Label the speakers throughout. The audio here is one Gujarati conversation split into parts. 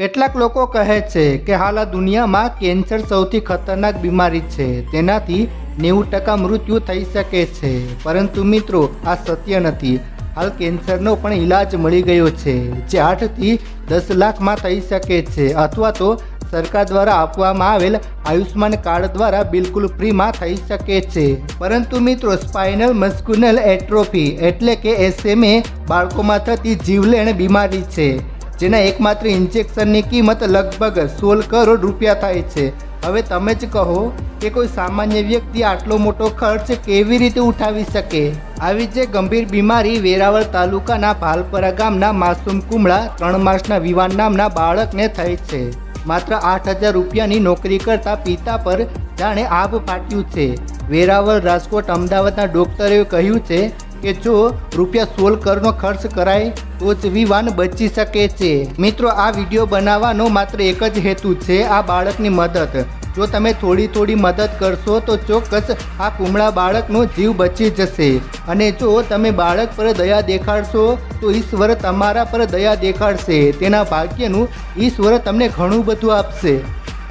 Speaker 1: કેટલાક લોકો કહે છે કે હાલ આ દુનિયામાં કેન્સર સૌથી ખતરનાક બીમારી છે. તેનાથી નેવું ટકા મૃત્યુ થઈ શકે છે. પરંતુ મિત્રો, આ સત્ય નથી. હાલ કેન્સરનો પણ ઈલાજ મળી ગયો છે, જે આઠથી દસ લાખમાં થઈ શકે છે અથવા તો સરકાર દ્વારા આપવામાં આવેલ આયુષ્માન કાર્ડ દ્વારા બિલકુલ ફ્રીમાં થઈ શકે છે. પરંતુ મિત્રો, સ્પાઇનલ મસ્ક્યુનલ એટ્રોફી એટલે કે એસએમએ બાળકોમાં થતી જીવલેણ બીમારી છે. જેના એકમાત્ર ઇન્જેક્શનની કિંમત લગભગ સોળ કરોડ રૂપિયા થાય છે. હવે તમે જ કહો કે કોઈ સામાન્ય વ્યક્તિ આટલો મોટો ખર્ચ કેવી રીતે ઉઠાવી શકે? આવી જે ગંભીર બીમારી વેરાવળ તાલુકાના ભાલપરા ગામના માસૂમ કુમળા ત્રણ માસના વિવાન નામના બાળકને થઈ છે. માત્ર આઠ હજાર રૂપિયાની નોકરી કરતા પિતા પર જાણે આભ ફાટ્યું છે. વેરાવળ રાજકોટ અમદાવાદના ડોક્ટરે કહ્યું છે કે જો રૂપિયા સોળ કરનો ખર્ચ કરાય તો જ વિવાન બચી શકે છે. મિત્રો, આ વીડિયો બનાવવાનો માત્ર એક જ હેતુ છે, આ બાળકની મદદ. જો તમે થોડી થોડી મદદ કરશો, તો ચોક્કસ આ કુમળા બાળકનો જીવ બચી જશે. અને જો તમે બાળક પર દયા દેખાડશો, તો ઈશ્વર તમારા પર દયા દેખાડશે. તેના ભાગ્યનું ઈશ્વર તમને ઘણું બધું આપશે.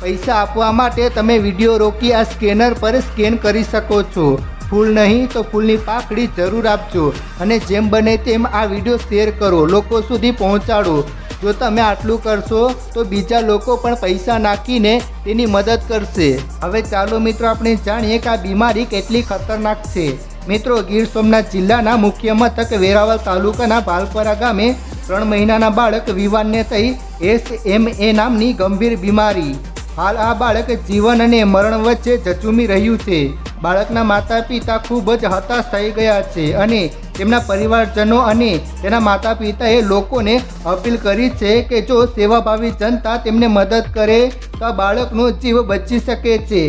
Speaker 1: પૈસા આપવા માટે તમે વીડિયો રોકી આ સ્કેનર પર સ્કેન કરી શકો છો. ફૂલ નહીં તો ફૂલની પાકડી જરૂર આપજો. અને જેમ બને તેમ આ વીડિયો શેર કરો, લોકો સુધી પહોંચાડો. જો તમે આટલું કરશો, તો બીજા લોકો પણ પૈસા નાખીને તેની મદદ કરશે. હવે ચાલો મિત્રો, આપણે જાણીએ કે આ બીમારી કેટલી ખતરનાક છે. મિત્રો, ગીર સોમનાથ જિલ્લાના મુખ્ય મથક વેરાવળ તાલુકાના ભાલપરા ગામે ત્રણ મહિનાના બાળક વિવાનને થઈ એસ એમ એ નામની ગંભીર બીમારી. હાલ આ બાળક જીવન અને મરણ વચ્ચે જચુમી રહ્યું છે. બાળકના માતા પિતા ખૂબ જ હતાશ થઈ ગયા છે અને તેમના પરિવારજનો અને તેના માતા પિતાએ લોકોને અપીલ કરી છે કે જો સેવાભાવી જનતા તેમને મદદ કરે, તો બાળકનો જીવ બચી શકે છે.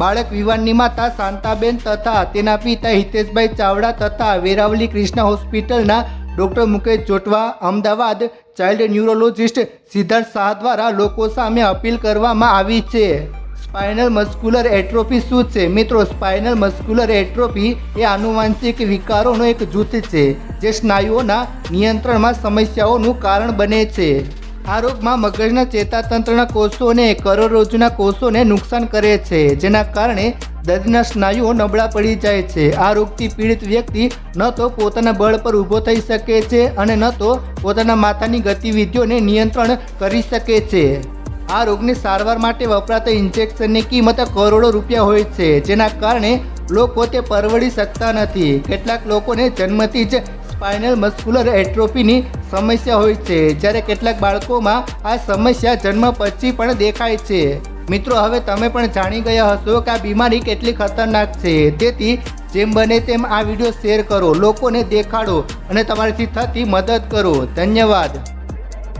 Speaker 1: બાળક વિવાનની માતા શાંતાબેન તથા તેના પિતા હિતેશભાઈ ચાવડા તથા વેરાવલી કૃષ્ણા હોસ્પિટલના doctor Mukesh Jotwa, Ahmedabad child neurologist Siddharth Shah દ્વારા લોકો સામે અપીલ કરવામાં આવી છે. સ્પાઇનલ મસ્ક્યુલર એટ્રોફી શું છે? મિત્રો, સ્પાઇનલ મસ્ક્યુલર એટ્રોફી એ આનુવાંશિક વિકારોનો એક જૂથ છે, જે સ્નાયુઓના નિયંત્રણમાં સમસ્યાઓનું કારણ બને છે. આ રોગમાં મગજના ચેતાતંત્રના કોષોને કરોડરજ્જુના કોષોને નુકસાન કરે છે, જેના કારણે દર્દીના સ્નાયુઓ નબળા પડી જાય છે. આ રોગથી પીડિત વ્યક્તિ ન તો પોતાના બળ પર ઊભો થઈ શકે છે અને ન તો પોતાના માથાની ગતિવિધિઓને નિયંત્રણ કરી શકે છે. આ રોગની સારવાર માટે વપરાતા ઇન્જેક્શનની કિંમત કરોડો રૂપિયા હોય છે. જેના કારણે લોકો તે પરવડી શકતા નથી. કેટલાક લોકોને જન્મથી જ સ્પાઇનલ મસ્ક્યુલર એટ્રોફીની સમસ્યા હોય છે. જ્યારે કેટલાક બાળકોમાં આ સમસ્યા જન્મ પછી પણ દેખાય છે. મિત્રો, હવે તમે પણ જાણી ગયા હશો કે આ બીમારી કેટલી ખતરનાક છે. તેથી જેમ બને તેમ આ વીડિયો શેર કરો, લોકોને દેખાડો અને તમારીથી થતી મદદ કરો. ધન્યવાદ.